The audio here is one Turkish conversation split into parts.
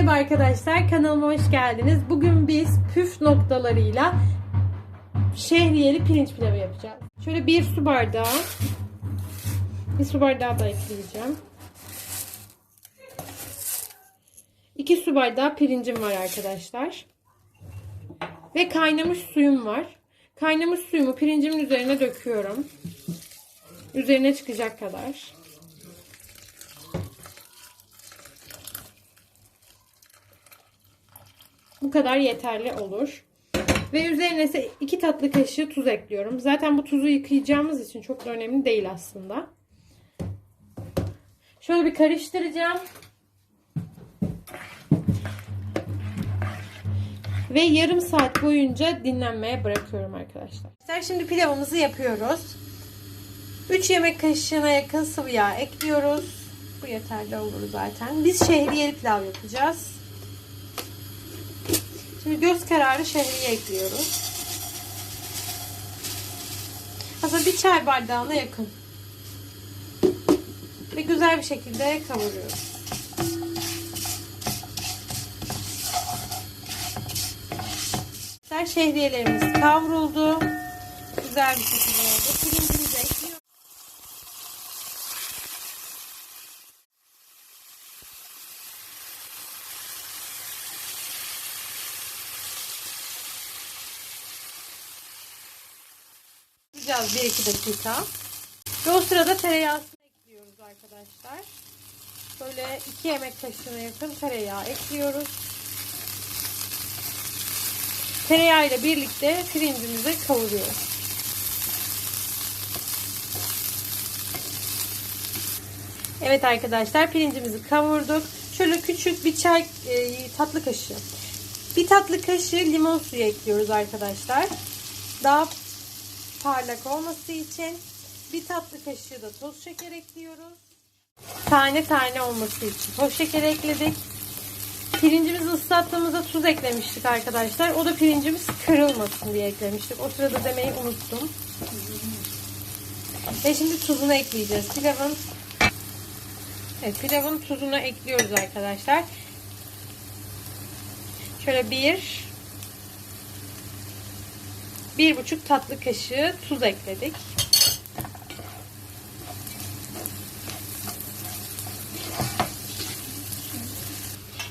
Merhaba arkadaşlar, kanalıma hoş geldiniz. Bugün biz püf noktalarıyla şehriyeli pirinç pilavı yapacağız. Şöyle bir su bardağı, bir su bardağı da ekleyeceğim. İki su bardağı pirincim var arkadaşlar. Ve kaynamış suyum var. Kaynamış suyumu pirincimin üzerine döküyorum. Üzerine çıkacak kadar. Bu kadar yeterli olur. Ve üzerine ise 2 tatlı kaşığı tuz ekliyorum. Zaten bu tuzu yıkayacağımız için çok da önemli değil aslında. Şöyle bir karıştıracağım. Ve yarım saat boyunca dinlenmeye bırakıyorum arkadaşlar. Şimdi pilavımızı yapıyoruz. 3 yemek kaşığına yakın sıvı yağ ekliyoruz. Bu yeterli olur zaten. Biz şehriyeli pilav yapacağız. Şimdi göz kararı şehriye ekliyoruz. Aslında bir çay bardağına yakın. Ve güzel bir şekilde kavuruyoruz. Şehriyelerimiz kavruldu. Güzel bir şekilde oldu. Pirincimizi ekliyoruz. Yapacağız 1-2 dakika. Ve o sırada tereyağını ekliyoruz arkadaşlar. Böyle 2 yemek kaşığına yakın tereyağı ekliyoruz. Tereyağı ile birlikte pirincimizi kavuruyoruz. Evet arkadaşlar pirincimizi kavurduk. Şöyle küçük bir çay e, tatlı kaşığı. Bir tatlı kaşığı limon suyu ekliyoruz arkadaşlar. Daha parlak olması için bir tatlı kaşığı da toz şeker ekliyoruz. Tane tane olması için toz şeker ekledik. Pirincimizi ıslattığımızda tuz eklemiştik arkadaşlar. O da pirincimiz kırılmasın diye eklemiştik. O sırada demeyi unuttum. Ve şimdi tuzunu ekleyeceğiz. Pilavın Evet, pilavın tuzunu ekliyoruz arkadaşlar. Şöyle bir bir buçuk tatlı kaşığı tuz ekledik.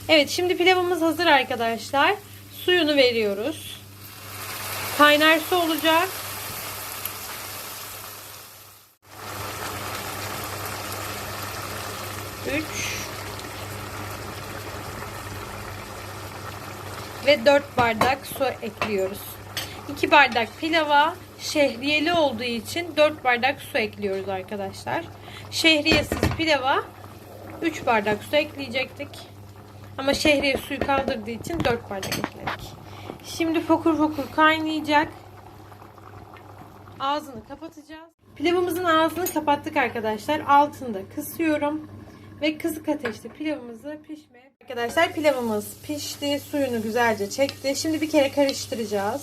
Evet şimdi pilavımız hazır arkadaşlar. Suyunu veriyoruz. Kaynar su olacak. Üç. Ve dört bardak su ekliyoruz. 2 bardak pilava şehriyeli olduğu için 4 bardak su ekliyoruz arkadaşlar. Şehriyesiz pilava 3 bardak su ekleyecektik. Ama şehriye suyu kaldırdığı için 4 bardak ekledik. Şimdi fokur fokur kaynayacak. Ağzını kapatacağız. Pilavımızın ağzını kapattık arkadaşlar. Altında kısıyorum. Ve kısık ateşte pilavımızı pişmeye. Arkadaşlar pilavımız pişti. Suyunu güzelce çekti. Şimdi bir kere karıştıracağız.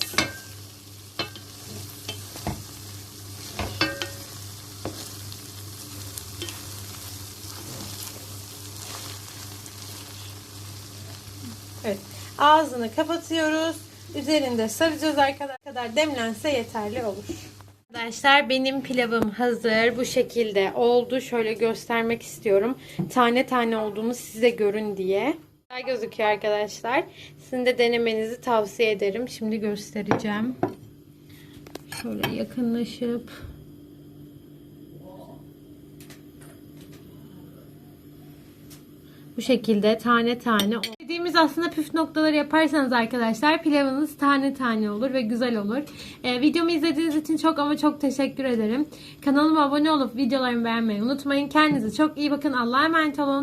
Evet. Ağzını kapatıyoruz. Üzerinde saracağız arkadaşlar. kadar demlense yeterli olur. Arkadaşlar benim pilavım hazır. Bu şekilde oldu. Şöyle göstermek istiyorum. Tane tane olduğunu size görün diye. Güzel gözüküyor arkadaşlar. Sizin de denemenizi tavsiye ederim. Şimdi göstereceğim. Şöyle yakınlaşıp Bu şekilde tane tane. Dediğimiz aslında püf noktaları yaparsanız arkadaşlar pilavınız tane tane olur ve güzel olur. Ee, videomu izlediğiniz için çok ama çok teşekkür ederim. Kanalıma abone olup videolarımı beğenmeyi unutmayın. Kendinize çok iyi bakın. Allah'a emanet olun.